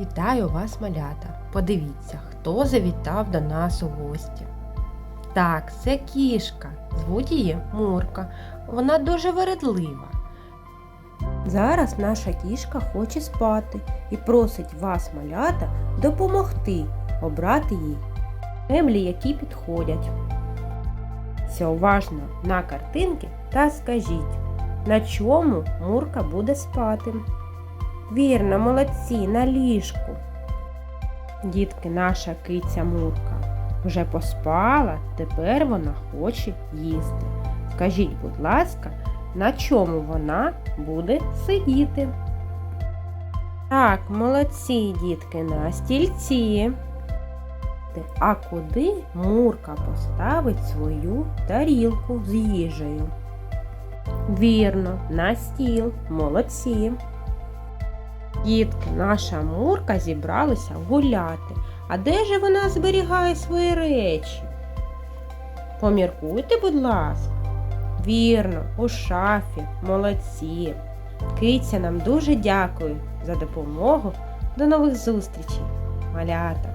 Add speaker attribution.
Speaker 1: Вітаю вас, малята! Подивіться, хто завітав до нас у гості. Так, це кішка. Звуть її Мурка. Вона дуже вередлива. Зараз наша кішка хоче спати і просить вас, малята, допомогти обрати їй меблі, які підходять. Все уважно на картинки та скажіть, на чому Мурка буде спати. Вірно, молодці, на ліжку. Дітки, наша киця Мурка вже поспала, тепер вона хоче їсти. Скажіть, будь ласка, на чому вона буде сидіти? Так, молодці, дітки, на стільці. А куди Мурка поставить свою тарілку з їжею? Вірно, на стіл. Молодці. Дітки, наша Мурка зібралася гуляти. А де ж вона зберігає свої речі? Поміркуйте, будь ласка. Вірно, у шафі, молодці. Киця нам дуже дякує за допомогу. До нових зустрічей, малята!